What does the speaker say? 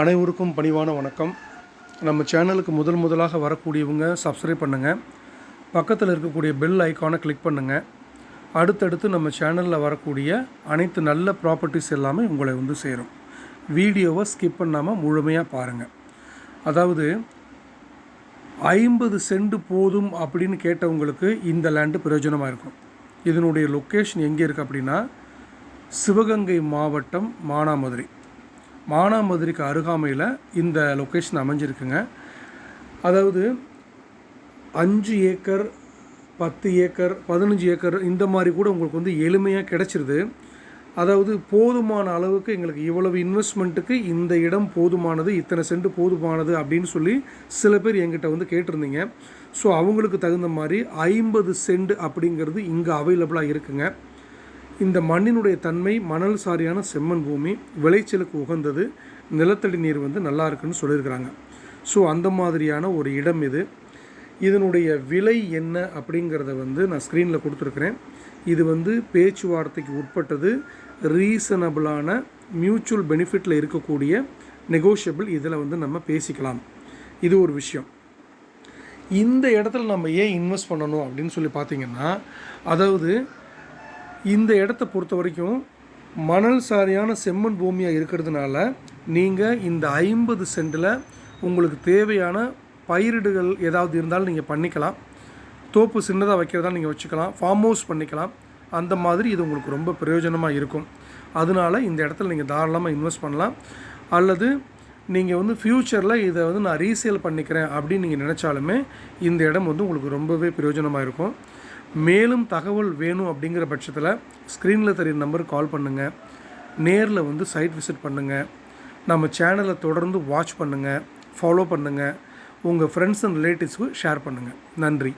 அனைவருக்கும் பணிவான வணக்கம். நம்ம சேனலுக்கு முதல் முதலாக வரக்கூடியவங்க சப்ஸ்கிரைப் பண்ணுங்கள் பக்கத்தில் இருக்கக்கூடிய பெல் ஐக்கானை கிளிக் பண்ணுங்கள் அடுத்தடுத்து நம்ம சேனலில் வரக்கூடிய அனைத்து நல்ல ப்ராப்பர்ட்டிஸ் எல்லாமே உங்களை வந்து சேரும். வீடியோவை ஸ்கிப் பண்ணாமல் முழுமையாக பாருங்கள் அதாவது ஐம்பது சென்ட் போதும் அப்படின்னு கேட்டவங்களுக்கு இந்த லேண்டு பிரயோஜனமாக இருக்கும். இதனுடைய லொக்கேஷன் எங்கே இருக்குது அப்படின்னா சிவகங்கை மாவட்டம் மானாமதுரை. மானாமதுரைக்கு அருகாமையில் இந்த லொக்கேஷன் அமைஞ்சிருக்குங்க. அதாவது அஞ்சு ஏக்கர் பத்து ஏக்கர் பதினஞ்சு ஏக்கர் இந்த மாதிரி கூட உங்களுக்கு வந்து எளிமையாக கிடச்சிருது. அதாவது போதுமான அளவுக்கு எங்களுக்கு இவ்வளவு இன்வெஸ்ட்மெண்ட்டுக்கு இந்த இடம் போதுமானது இத்தனை சென்ட் போதுமானது அப்படின்னு சொல்லி சில பேர் எங்கிட்ட வந்து கேட்டிருந்தீங்க. ஸோ அவங்களுக்கு தகுந்த மாதிரி ஐம்பது சென்ட் அப்படிங்கிறது இங்கே அவைலபிளாக இருக்குங்க. இந்த மண்ணினுடைய தன்மை மணல் சாரியான செம்மண் பூமி விளைச்சலுக்கு உகந்தது நிலத்தடி நீர் வந்து நல்லா இருக்குன்னு சொல்லியிருக்கிறாங்க. ஸோ அந்த மாதிரியான ஒரு இடம் இது. இதனுடைய விலை என்ன அப்படிங்கிறத வந்து நான் ஸ்க்ரீனில் கொடுத்துருக்குறேன். இது வந்து பேச்சுவார்த்தைக்கு உட்பட்டது ரீசனபிளான மியூச்சுவல் பெனிஃபிட்டில் இருக்கக்கூடிய நெகோஷியபிள் இதில் வந்து நம்ம பேசிக்கலாம். இது ஒரு விஷயம். இந்த இடத்துல நம்ம ஏன் இன்வெஸ்ட் பண்ணணும் அப்படின்னு சொல்லி பார்த்தீங்கன்னா அதாவது இந்த இடத்த பொறுத்த வரைக்கும் மணல் சாரியான செம்மண் பூமியாக இருக்கிறதுனால நீங்கள் இந்த ஐம்பது சென்டில் உங்களுக்கு தேவையான பயிரிடுகள் ஏதாவது இருந்தாலும் நீங்கள் பண்ணிக்கலாம். தோப்பு சின்னதாக வைக்கிறதா நீங்கள் வச்சுக்கலாம். ஃபார்ம் ஹவுஸ் பண்ணிக்கலாம். அந்த மாதிரி இது உங்களுக்கு ரொம்ப பிரயோஜனமாக இருக்கும். அதனால இந்த இடத்துல நீங்கள் தாராளமாக இன்வெஸ்ட் பண்ணலாம். அல்லது நீங்கள் வந்து ஃப்யூச்சரில் இதை வந்து நான் ரீசேல் பண்ணிக்கிறேன் அப்படின்னு நீங்கள் நினச்சாலுமே இந்த இடம் வந்து உங்களுக்கு ரொம்பவே பிரயோஜனமாக இருக்கும். மேலும் தகவல் வேணும் அப்படிங்கிற பட்சத்தில் ஸ்க்ரீனில் தெரியும் நம்பருக்கு கால் பண்ணுங்கள் நேரில் வந்து சைட் விசிட் பண்ணுங்கள் நம்ம சேனலை தொடர்ந்து வாட்ச் பண்ணுங்கள் ஃபாலோ பண்ணுங்கள் உங்கள் ஃப்ரெண்ட்ஸ் அண்ட் ரிலேட்டிவ்ஸ்க்கு ஷேர் பண்ணுங்கள் நன்றி.